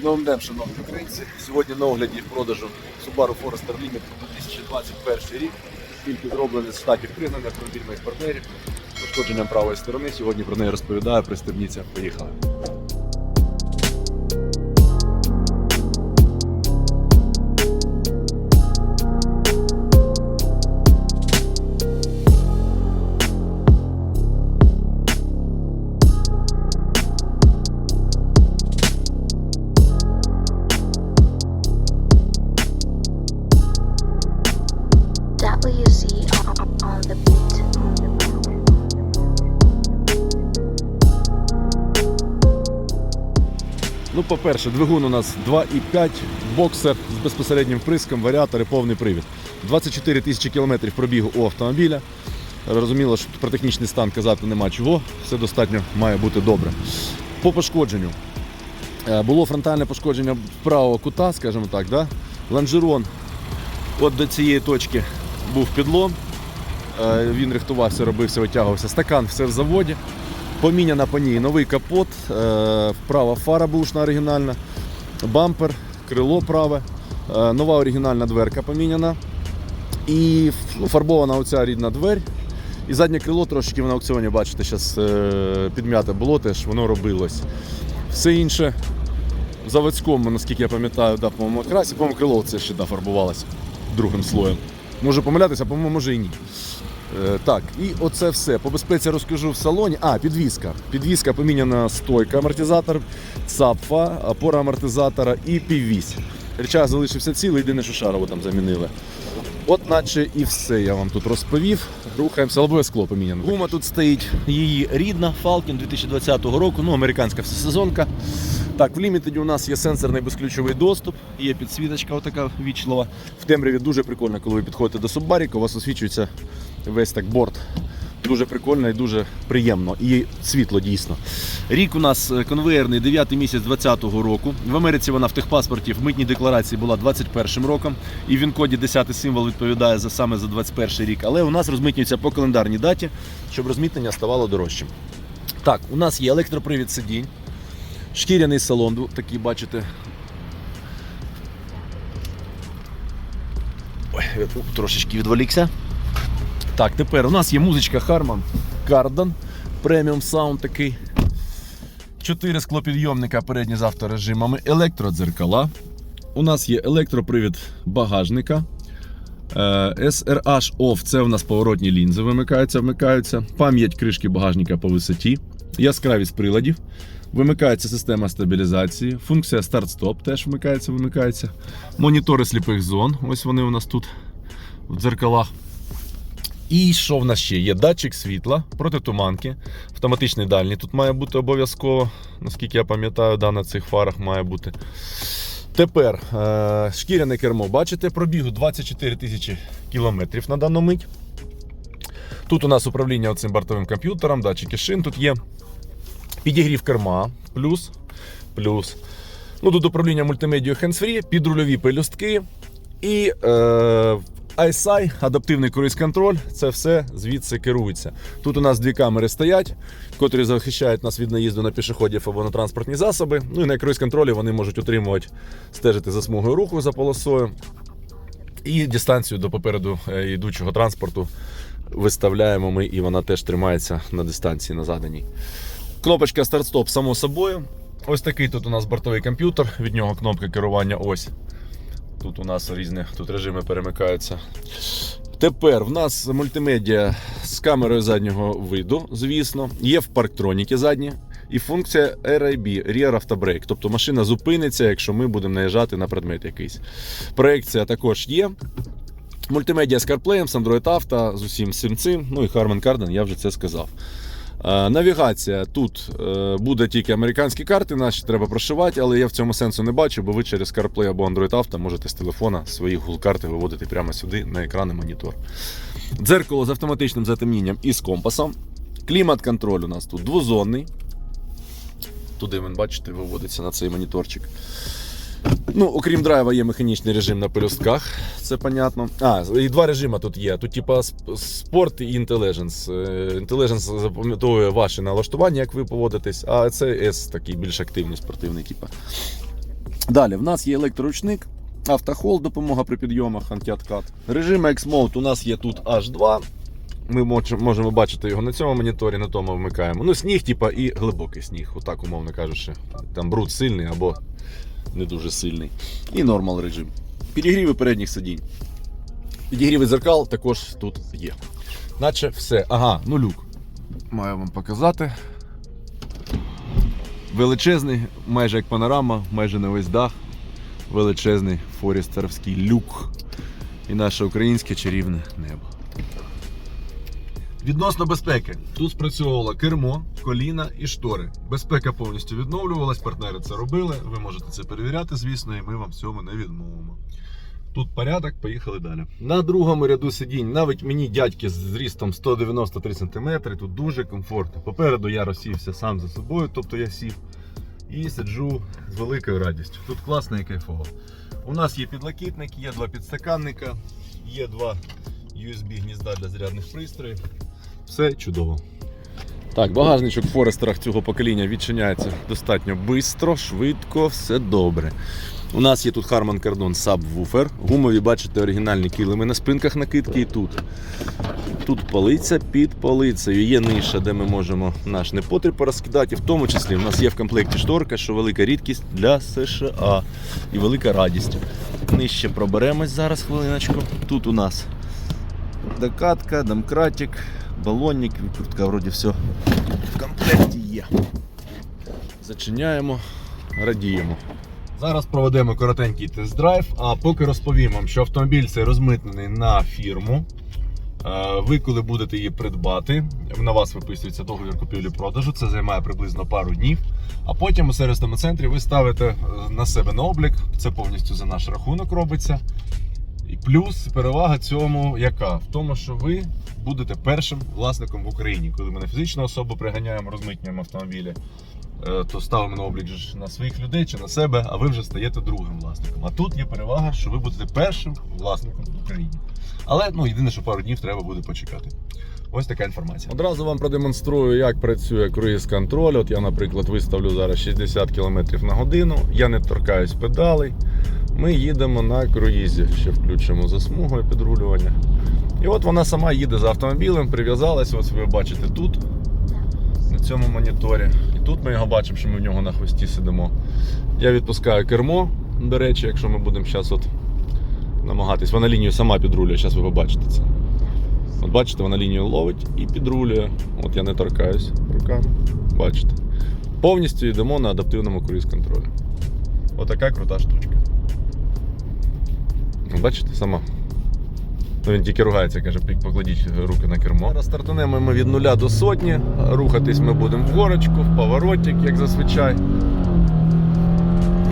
З новим днем, шановні українці. Сьогодні на огляді продажу Subaru Forester Limit 2021 рік. Тільки зроблений з штатів пригнання автомобіль партнерів. Пошкодженням правої сторони. Сьогодні про неї розповідаю. Пристебніться. Поїхали. Ну, по-перше, двигун у нас 2,5, боксер з безпосереднім вприском, варіатор і повний привід. 24 тисячі кілометрів пробігу у автомобіля. Розуміло, що про технічний стан казати нема чого, все достатньо має бути добре. По пошкодженню. Е, Було фронтальне пошкодження правого кута, скажімо так. Да? Лонжерон от до цієї точки був підлом. Е, Він рихтувався, робився, витягувався. Стакан все в заводі. Поміняна по ній новий капот, е, права фара бушна оригінальна, бампер, крило праве, е, нова оригінальна дверка поміняна. І фарбована оця рідна дверь. І заднє крило трошечки ви на аукціоні бачите, зараз підм'яте було теж, воно робилось. Все інше в заводському, наскільки я пам'ятаю, да, по-моєму, красі, по-моєму, крило це ще да, фарбувалося другим слоєм. Може помилятися, по-моєму, може і ні. Е, Так, і оце все. По безпеці розкажу в салоні. А, підвізка. Підвізка поміняна стойка, амортизатор, цапфа, опора амортизатора і піввісь. Речах залишився цілий, єдине, що шарову там замінили. От наче і все я вам тут розповів. Рухаємося, лобове скло поміняно. Гума тут стоїть її рідна Falcon 2020 року, ну американська всесезонка. Так, в лімітеді у нас є сенсорний безключовий доступ, є підсвіточка отака вічлива. В темряві дуже прикольно, коли ви підходите до Суббаріка, у вас освічується весь так борт. Дуже прикольно і дуже приємно. І світло дійсно. Рік у нас е, конвеєрний 9 місяць 2020 року. В Америці вона в техпаспорті в митній декларації була 21 роком. І в він-коді 10 символ відповідає за саме за 21 рік. Але у нас розмитнюється по календарній даті, щоб розмитнення ставало дорожчим. Так, у нас є електропривід сидінь, шкіряний салон, такий бачите. Ой, я трошечки відволікся. Так, тепер у нас є музичка Harman Kardon преміум саунд такий. Чотири склопідйомника передні з авторежимами, електродзеркала. У нас є електропривід багажника. Е, SRH OFF це у нас поворотні лінзи вимикаються, вмикаються. Пам'ять кришки багажника по висоті, яскравість приладів. Вимикається система стабілізації, функція старт-стоп теж вмикається, вимикається. Монітори сліпих зон. Ось вони у нас тут в дзеркалах. І що в нас ще? Є датчик світла, протитуманки, автоматичний дальній тут має бути обов'язково, наскільки я пам'ятаю, да, на цих фарах має бути. Тепер е- шкіряне кермо, бачите, пробігу 24 тисячі кілометрів на дану мить. Тут у нас управління цим бортовим комп'ютером, датчики шин тут є. Підігрів керма, плюс. плюс. Ну, тут управління мультимедією hands-free, підрульові пелюстки і е, ISI, адаптивний круїз-контроль, це все звідси керується. Тут у нас дві камери стоять, котрі захищають нас від наїзду на пішоходів або на транспортні засоби. Ну і на круїз-контролі вони можуть утримувати, стежити за смугою руху за полосою. І дистанцію до попереду е, йдучого транспорту виставляємо ми, і вона теж тримається на дистанції на заданій. Кнопочка старт-стоп, само собою. Ось такий тут у нас бортовий комп'ютер, від нього кнопка керування ось. Тут у нас різні тут режими перемикаються. Тепер в нас мультимедіа з камерою заднього виду, звісно. Є в парктроніки задні. І функція RIB Rear Auto Brake. Тобто машина зупиниться, якщо ми будемо наїжджати на предмет якийсь. Проекція також є. Мультимедіа з CarPlay, з Android Auto, з усім цим. Ну і Harman Kardon, я вже це сказав. Е, Навігація тут е, буде тільки американські карти, наші треба прошивати, але я в цьому сенсу не бачу, бо ви через CarPlay або Android Auto можете з телефона свої Google карти виводити прямо сюди на екран і монітор. Дзеркало з автоматичним затемнінням і з компасом. Клімат-контроль у нас тут двозонний. Туди він, бачите, виводиться на цей моніторчик. Ну, окрім драйва, є механічний режим на пелюстках, це понятно. А, і два режими тут є. Тут, типа, спорт і інтележенс. Інтележенс запам'ятовує ваші налаштування, як ви поводитесь, а це S такий більш активний спортивний, типа. Далі, в нас є електроручник, автохол, допомога при підйомах, антиоткат. Режим X-Mode у нас є тут H2. Ми можемо бачити його на цьому моніторі, на тому вмикаємо. Ну, сніг, типа, і глибокий сніг, отак, умовно кажучи. Там бруд сильний або не дуже сильний. І нормал режим. Підігріви передніх сидінь. Підігріви зеркал також тут є. Наче все. Ага, ну люк. Маю вам показати. Величезний, майже як панорама, майже на весь дах. Величезний форістерський люк. І наше українське чарівне небо. Відносно безпеки. Тут спрацьовувало кермо, коліна і штори. Безпека повністю відновлювалась, партнери це робили. Ви можете це перевіряти, звісно, і ми вам в цьому не відмовимо. Тут порядок, поїхали далі. На другому ряду сидінь, навіть мені дядьки з зрістом 193 см, тут дуже комфортно. Попереду я розсівся сам за собою, тобто я сів і сиджу з великою радістю. Тут класно і кайфово. У нас є підлокітник, є два підстаканника, є два USB гнізда для зарядних пристроїв. Все чудово. Так, багажничок в Форестерах цього покоління відчиняється достатньо швидко, швидко, все добре. У нас є тут Harman Kardon Subwoofer. Гумові, бачите, оригінальні килими на спинках накидки і тут. Тут полиця під полицею. Є ниша, де ми можемо наш непотріб порозкидати. В тому числі в нас є в комплекті шторка, що велика рідкість для США і велика радість. Нижче проберемось зараз хвилиночку. Тут у нас докатка, домкратик, балонник, відкрутка вроді все в комплекті є. Зачиняємо, радіємо. Зараз проведемо коротенький тест-драйв, а поки розповім вам, що автомобіль цей розмитнений на фірму. Е, Ви, коли будете її придбати, на вас виписується договір купівлі-продажу, це займає приблизно пару днів. А потім у сервісному центрі ви ставите на себе на облік, це повністю за наш рахунок робиться. Плюс перевага цьому яка? В тому, що ви будете першим власником в Україні. Коли ми на фізичну особу приганяємо, розмитнюємо автомобілі, е, то ставимо на облік на своїх людей чи на себе, а ви вже стаєте другим власником. А тут є перевага, що ви будете першим власником в Україні. Але ну єдине, що пару днів треба буде почекати. Ось така інформація. Одразу вам продемонструю, як працює круїз контроль. От я, наприклад, виставлю зараз 60 км на годину. Я не торкаюсь педалей. Ми їдемо на круїзі. Ще включимо за смугою підрулювання. І от вона сама їде за автомобілем, прив'язалась. Ось ви бачите тут, на цьому моніторі. І тут ми його бачимо, що ми в нього на хвості сидимо. Я відпускаю кермо. До речі, якщо ми будемо зараз от намагатись, вона лінію сама підрулює, зараз ви побачите це. От бачите, вона лінію ловить і підрулює. От я не торкаюсь руками. Бачите. Повністю йдемо на адаптивному круїз-контролі. Отака крута штучка. Бачите, сама. Ну, він тільки ругається, каже, покладіть руки на кермо. Зараз стартанемо ми від нуля до сотні. Рухатись ми будемо в горочку, в поворотик, як зазвичай.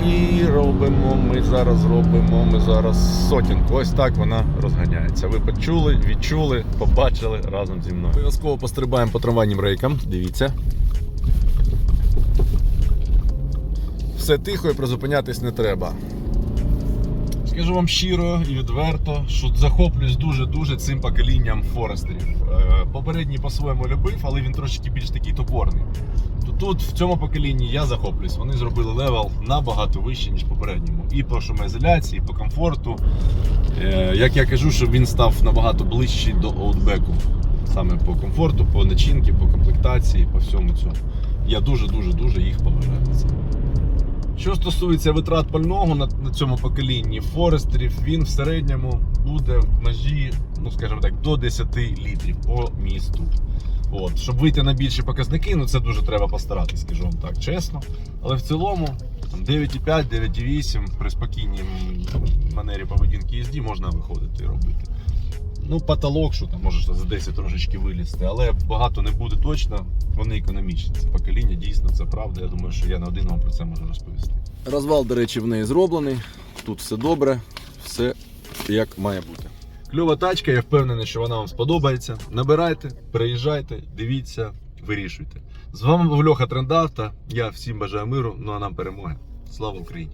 І робимо, ми зараз робимо, ми зараз сотінку. Ось так вона розганяється. Ви почули, відчули, побачили разом зі мною. Обов'язково пострибаємо по трамвайним рейкам. Дивіться. Все тихо і призупинятись не треба. Скажу вам щиро і відверто, що захоплююсь дуже-дуже цим поколінням Форестерів. Е, Попередній по-своєму любив, але він трошки більш такий топорний. То тут, в цьому поколінні, я захоплююсь. Вони зробили левел набагато вищий, ніж попередньому. І по шумоізоляції, і по комфорту. Е, Як я кажу, що він став набагато ближчий до Outback. Саме по комфорту, по начинці, по комплектації, по всьому цьому. Я дуже-дуже дуже їх поважаю. Що стосується витрат пального на, на цьому поколінні Форестерів, він в середньому буде в межі, ну скажімо так, до 10 літрів по місту. От, щоб вийти на більші показники, ну це дуже треба постаратись, скажу вам так, чесно. Але в цілому 9,5, 9,8 при спокійній манері поведінки їзді можна виходити і робити. Ну, потолок, що там може за 10 трошечки вилізти, але багато не буде точно. Вони економічні. Це покоління, дійсно, це правда. Я думаю, що я не один вам про це можу розповісти. Розвал, до речі, в неї зроблений. Тут все добре, все як має бути. Кльова тачка, я впевнений, що вона вам сподобається. Набирайте, приїжджайте, дивіться, вирішуйте. З вами був Льоха Трендавта. Я всім бажаю миру, ну а нам перемоги. Слава Україні!